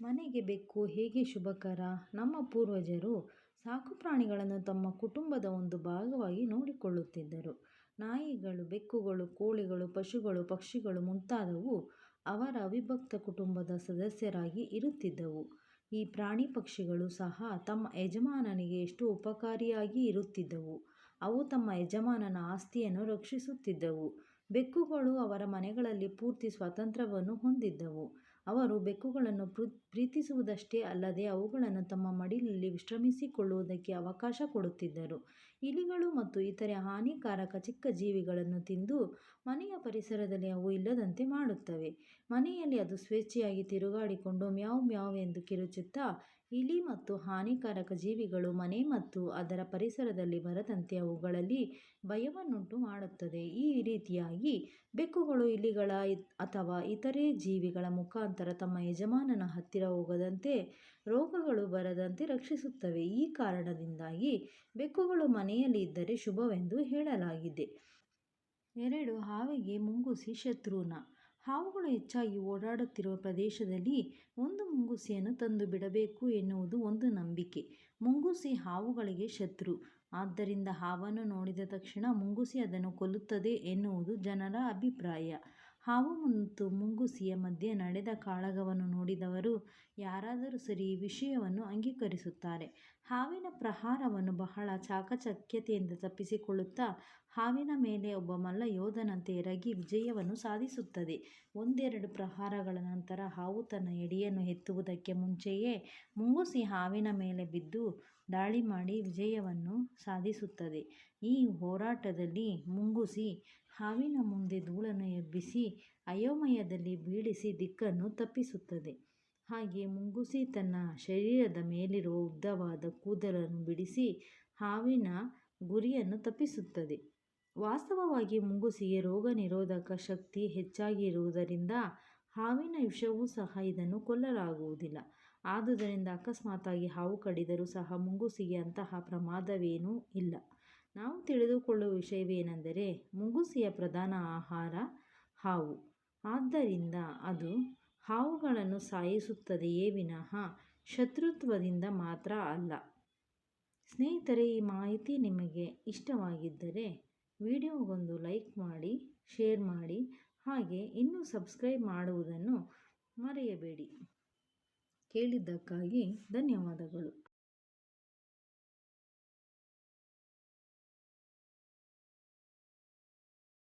ಮನೆಗೆ ಬೆಕ್ಕು ಹೇಗೆ ಶುಭಕರ? ನಮ್ಮ ಪೂರ್ವಜರು ಸಾಕುಪ್ರಾಣಿಗಳನ್ನು ತಮ್ಮ ಕುಟುಂಬದ ಒಂದು ಭಾಗವಾಗಿ ನೋಡಿಕೊಳ್ಳುತ್ತಿದ್ದರು. ನಾಯಿಗಳು, ಬೆಕ್ಕುಗಳು, ಕೋಳಿಗಳು, ಪಶುಗಳು, ಪಕ್ಷಿಗಳು ಮುಂತಾದವು ಅವರ ಅವಿಭಕ್ತ ಕುಟುಂಬದ ಸದಸ್ಯರಾಗಿ ಇರುತ್ತಿದ್ದವು. ಈ ಪ್ರಾಣಿ ಪಕ್ಷಿಗಳು ಸಹ ತಮ್ಮ ಯಜಮಾನನಿಗೆ ಎಷ್ಟು ಉಪಕಾರಿಯಾಗಿ ಇರುತ್ತಿದ್ದವು. ಅವು ತಮ್ಮ ಯಜಮಾನನ ಆಸ್ತಿಯನ್ನು ರಕ್ಷಿಸುತ್ತಿದ್ದವು. ಬೆಕ್ಕುಗಳು ಅವರ ಮನೆಗಳಲ್ಲಿ ಪೂರ್ತಿ ಸ್ವಾತಂತ್ರ್ಯವನ್ನು ಹೊಂದಿದ್ದವು. ಅವರು ಬೆಕ್ಕುಗಳನ್ನು ಪ್ರೀತಿಸುವುದಷ್ಟೇ ಅಲ್ಲದೆ ಅವುಗಳನ್ನು ತಮ್ಮ ಮಡಿಲಲ್ಲಿ ವಿಶ್ರಮಿಸಿಕೊಳ್ಳುವುದಕ್ಕೆ ಅವಕಾಶ ಕೊಡುತ್ತಿದ್ದರು. ಇಲಿಗಳು ಮತ್ತು ಇತರೆ ಹಾನಿಕಾರಕ ಚಿಕ್ಕ ಜೀವಿಗಳನ್ನು ತಿಂದು ಮನೆಯ ಪರಿಸರದಲ್ಲಿ ಅವು ಇಲ್ಲದಂತೆ ಮಾಡುತ್ತವೆ. ಮನೆಯಲ್ಲಿ ಅದು ಸ್ವೇಚ್ಛೆಯಾಗಿ ತಿರುಗಾಡಿಕೊಂಡು ಮ್ಯಾವ್ ಮ್ಯಾವ್ ಎಂದು ಕಿರುಚುತ್ತಾ ಇಲಿ ಮತ್ತು ಹಾನಿಕಾರಕ ಜೀವಿಗಳು ಮನೆ ಮತ್ತು ಅದರ ಪರಿಸರದಲ್ಲಿ ಬರದಂತೆ ಅವುಗಳಲ್ಲಿ ಭಯವನ್ನುಂಟು ಮಾಡುತ್ತದೆ. ಈ ರೀತಿಯಾಗಿ ಬೆಕ್ಕುಗಳು ಇಲಿಗಳ ಅಥವಾ ಇತರೆ ಜೀವಿಗಳ ಮುಖಾಂತರ ತಮ್ಮ ಯಜಮಾನನ ಹತ್ತಿರ ಹೋಗದಂತೆ ರೋಗಗಳು ಬರದಂತೆ ರಕ್ಷಿಸುತ್ತವೆ. ಈ ಕಾರಣದಿಂದಾಗಿ ಬೆಕ್ಕುಗಳು ಮನೆಯಲ್ಲಿ ಇದ್ದರೆ ಶುಭವೆಂದು ಹೇಳಲಾಗಿದೆ. ಎರಡು, ಹಾವಿಗೆ ಮುಂಗುಸಿ ಶತ್ರುನ. ಹಾವುಗಳು ಹೆಚ್ಚಾಗಿ ಓಡಾಡುತ್ತಿರುವ ಪ್ರದೇಶದಲ್ಲಿ ಒಂದು ಮುಂಗುಸಿಯನ್ನು ತಂದು ಬಿಡಬೇಕು ಎನ್ನುವುದು ಒಂದು ನಂಬಿಕೆ. ಮುಂಗುಸಿ ಹಾವುಗಳಿಗೆ ಶತ್ರು. ಆದ್ದರಿಂದ ಹಾವನ್ನು ನೋಡಿದ ತಕ್ಷಣ ಮುಂಗುಸಿ ಅದನ್ನು ಕೊಲ್ಲುತ್ತದೆ ಎನ್ನುವುದು ಜನರ ಅಭಿಪ್ರಾಯ. ಹಾವು ಮತ್ತು ಮುಂಗುಸಿಯ ಮಧ್ಯೆ ನಡೆದ ಕಾಳಗವನ್ನು ನೋಡಿದವರು ಯಾರಾದರೂ ಸರಿ ವಿಷಯವನ್ನು ಅಂಗೀಕರಿಸುತ್ತಾರೆ. ಹಾವಿನ ಪ್ರಹಾರವನ್ನು ಬಹಳ ಚಾಕಚಕ್ಯತೆಯಿಂದ ತಪ್ಪಿಸಿಕೊಳ್ಳುತ್ತಾ ಹಾವಿನ ಮೇಲೆ ಒಬ್ಬ ಮಲ್ಲ ಯೋಧನಂತೆ ಎರಗಿ ವಿಜಯವನ್ನು ಸಾಧಿಸುತ್ತದೆ. ಒಂದೆರಡು ಪ್ರಹಾರಗಳ ನಂತರ ಹಾವು ತನ್ನ ಎಡೆಯನ್ನು ಎತ್ತುವುದಕ್ಕೆ ಮುಂಚೆಯೇ ಮುಂಗುಸಿ ಹಾವಿನ ಮೇಲೆ ಬಿದ್ದು ದಾಳಿ ಮಾಡಿ ವಿಜಯವನ್ನು ಸಾಧಿಸುತ್ತದೆ. ಈ ಹೋರಾಟದಲ್ಲಿ ಮುಂಗುಸಿ ಹಾವಿನ ಮುಂದೆ ಧೂಳನ್ನು ಎಬ್ಬಿಸಿ ಅಯೋಮಯದಲ್ಲಿ ಬೀಳಿಸಿ ದಿಕ್ಕನ್ನು ತಪ್ಪಿಸುತ್ತದೆ. ಹಾಗೆ ಮುಂಗುಸಿ ತನ್ನ ಶರೀರದ ಮೇಲಿರುವ ಉದ್ದವಾದ ಕೂದಲನ್ನು ಬಿಡಿಸಿ ಹಾವಿನ ಗುರಿಯನ್ನು ತಪ್ಪಿಸುತ್ತದೆ. ವಾಸ್ತವವಾಗಿ ಮುಂಗುಸಿಗೆ ರೋಗ ನಿರೋಧಕ ಶಕ್ತಿ ಹೆಚ್ಚಾಗಿರುವುದರಿಂದ ಹಾವಿನ ವಿಷವೂ ಸಹ ಇದನ್ನು ಕೊಲ್ಲಲಾಗುವುದಿಲ್ಲ. ಆದುದರಿಂದ ಅಕಸ್ಮಾತಾಗಿ ಹಾವು ಕಡಿದರೂ ಸಹ ಮುಂಗುಸಿಗೆ ಅಂತಹ ಪ್ರಮಾದವೇನೂ ಇಲ್ಲ. ನಾವು ತಿಳಿದುಕೊಳ್ಳುವ ವಿಷಯವೇನೆಂದರೆ ಮುಂಗುಸಿಯ ಪ್ರಧಾನ ಆಹಾರ ಹಾವು. ಆದ್ದರಿಂದ ಅದು ಹಾವುಗಳನ್ನು ಸಾಯಿಸುತ್ತದೆಯೇ ವಿನಃ ಶತ್ರುತ್ವದಿಂದ ಮಾತ್ರ ಅಲ್ಲ. ಸ್ನೇಹಿತರೆ, ಈ ಮಾಹಿತಿ ನಿಮಗೆ ಇಷ್ಟವಾಗಿದ್ದರೆ ವಿಡಿಯೋಗೊಂದು ಲೈಕ್ ಮಾಡಿ, ಶೇರ್ ಮಾಡಿ, ಹಾಗೆ ಇನ್ನೂ ಸಬ್ಸ್ಕ್ರೈಬ್ ಮಾಡುವುದನ್ನು ಮರೆಯಬೇಡಿ. ಕೇಳಿದ್ದಕ್ಕಾಗಿ ಧನ್ಯವಾದಗಳು.